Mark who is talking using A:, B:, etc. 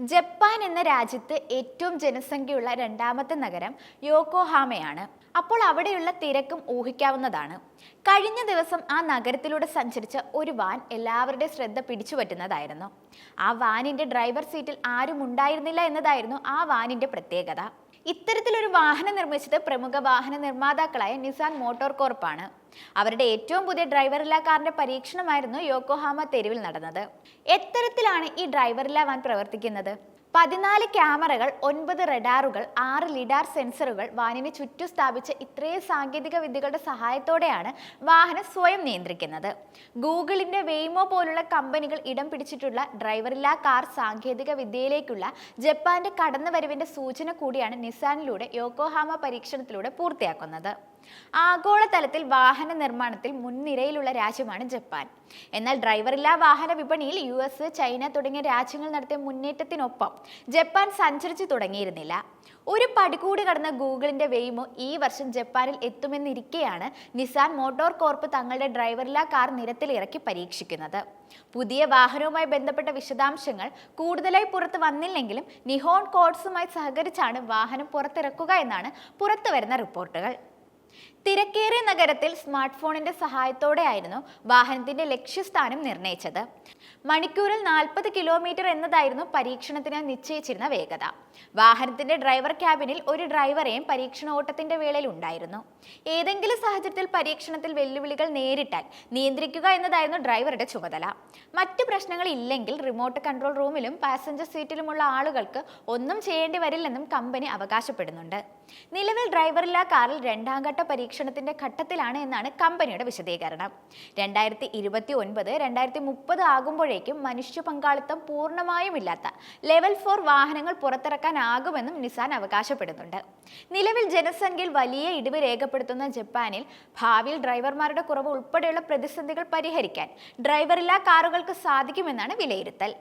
A: Japan എന്ന രാജ്യത്ത് ഏറ്റവും ജനസംഖ്യയുള്ള രണ്ടാമത്തെ നഗരം യോക്കോഹാമയാണ്. അപ്പോൾ അവിടെയുള്ള തിരക്കും ഊഹിക്കാവുന്നതാണ്. കഴിഞ്ഞ ദിവസം ആ നഗരത്തിലൂടെ സഞ്ചരിച്ച ഒരു വാൻ എല്ലാവരുടെ ശ്രദ്ധ പിടിച്ചു പറ്റുന്നതായിരുന്നു. ആ വാനിന്റെ ഡ്രൈവർ സീറ്റിൽ ആരും ഉണ്ടായിരുന്നില്ല എന്നതായിരുന്നു ആ വാനിന്റെ പ്രത്യേകത. ഇത്തരത്തിലൊരു വാഹനം നിർമ്മിച്ചത് പ്രമുഖ വാഹന നിർമ്മാതാക്കളായ നിസാൻ മോട്ടോർ കോർപ്പാണ്. അവരുടെ ഏറ്റവും പുതിയ ഡ്രൈവറില്ല കാറിന്റെ പരീക്ഷണമായിരുന്നു യോക്കോഹാമ തെരുവിൽ നടന്നത്. എത്തരത്തിലാണ് ഈ ഡ്രൈവറില്ല വാൻ പ്രവർത്തിക്കുന്നത്? പതിനാല് ക്യാമറകൾ ഒൻപത് റഡാറുകൾ ആറ് ലിഡാർ സെൻസറുകൾ വാനിന് ചുറ്റും സ്ഥാപിച്ച ഇത്രയും സാങ്കേതിക വിദ്യകളുടെ സഹായത്തോടെയാണ് വാഹനം സ്വയം നിയന്ത്രിക്കുന്നത്. ഗൂഗിളിന്റെ വെയ്മോ പോലുള്ള കമ്പനികൾ ഇടം പിടിച്ചിട്ടുള്ള ഡ്രൈവറില്ലാ കാർ സാങ്കേതിക വിദ്യയിലേക്കുള്ള ജപ്പാന്റെ കടന്നുവരവിന്റെ സൂചന കൂടിയാണ് നിസാനിലൂടെ യോക്കോഹാമ പരീക്ഷണത്തിലൂടെ പൂർത്തിയാക്കുന്നത്. ആഗോളതലത്തിൽ വാഹന നിർമ്മാണത്തിൽ മുൻനിരയിലുള്ള രാജ്യമാണ് ജപ്പാൻ. എന്നാൽ ഡ്രൈവറില്ലാ വാഹന വിപണിയിൽ യു എസ് ചൈന തുടങ്ങിയ രാജ്യങ്ങൾ നടത്തിയ മുന്നേറ്റത്തിനൊപ്പം ജപ്പാൻ സഞ്ചരിച്ചു തുടങ്ങിയിരുന്നില്ല. ഒരു പടികൂടി കടന്ന ഗൂഗിളിന്റെ വെയ്മോ ഈ വർഷം ജപ്പാനിൽ എത്തുമെന്നിരിക്കെയാണ് നിസാൻ മോട്ടോർ കോർപ്പ് തങ്ങളുടെ ഡ്രൈവറില്ലാ കാർ നിരത്തിൽ ഇറക്കി പരീക്ഷിക്കുന്നത്. പുതിയ വാഹനവുമായി ബന്ധപ്പെട്ട വിശദാംശങ്ങൾ കൂടുതലായി പുറത്തു വന്നില്ലെങ്കിലും നിഹോൺ കോഡ്സുമായി സഹകരിച്ചാണ് വാഹനം പുറത്തിറക്കുക എന്നാണ് പുറത്തു വരുന്ന റിപ്പോർട്ടുകൾ. തിരക്കേറിയ നഗരത്തിൽ സ്മാർട്ട് ഫോണിന്റെ സഹായത്തോടെയായിരുന്നു വാഹനത്തിന്റെ ലക്ഷ്യസ്ഥാനം നിർണയിച്ചത്. മണിക്കൂറിൽ നാൽപ്പത് കിലോമീറ്റർ എന്നതായിരുന്നു പരീക്ഷണത്തിന് നിശ്ചയിച്ചിരുന്ന വേഗത. വാഹനത്തിന്റെ ഡ്രൈവർ ക്യാബിനിൽ ഒരു ഡ്രൈവറെയും പരീക്ഷണ ഓട്ടത്തിന്റെ വേളയിൽ ഉണ്ടായിരുന്നു. ഏതെങ്കിലും സാഹചര്യത്തിൽ പരീക്ഷണത്തിൽ വെല്ലുവിളികൾ നേരിട്ടാൽ നിയന്ത്രിക്കുക എന്നതായിരുന്നു ഡ്രൈവറുടെ ചുമതല. മറ്റു പ്രശ്നങ്ങൾ ഇല്ലെങ്കിൽ റിമോട്ട് കൺട്രോൾ റൂമിലും പാസഞ്ചർ സീറ്റിലുമുള്ള ആളുകൾക്ക് ഒന്നും ചെയ്യേണ്ടി വരില്ലെന്നും കമ്പനി അവകാശപ്പെടുന്നുണ്ട്. നിലവിൽ ഡ്രൈവറില്ലാ കാറിൽ രണ്ടാം ഘട്ട പരീക്ഷണത്തിന്റെ ഘട്ടത്തിലാണ് എന്നാണ് കമ്പനിയുടെ വിശദീകരണം. രണ്ടായിരത്തി ഇരുപത്തി ഒൻപത് രണ്ടായിരത്തി മുപ്പത് ആകുമ്പോഴേക്കും മനുഷ്യ പങ്കാളിത്തം പൂർണമായും ഇല്ലാത്ത ലെവൽ ഫോർ വാഹനങ്ങൾ പുറത്തിറക്കാനാകുമെന്നും നിസാൻ അവകാശപ്പെടുന്നുണ്ട്. നിലവിൽ ജനസംഖ്യയിൽ വലിയ ഇടിവ് രേഖപ്പെടുത്തുന്ന ജപ്പാനിൽ ഭാവിയിൽ ഡ്രൈവർമാരുടെ കുറവ് ഉൾപ്പെടെയുള്ള പ്രതിസന്ധികൾ പരിഹരിക്കാൻ ഡ്രൈവറില്ലാ കാറുകൾക്ക് സാധിക്കുമെന്നാണ് വിലയിരുത്തൽ.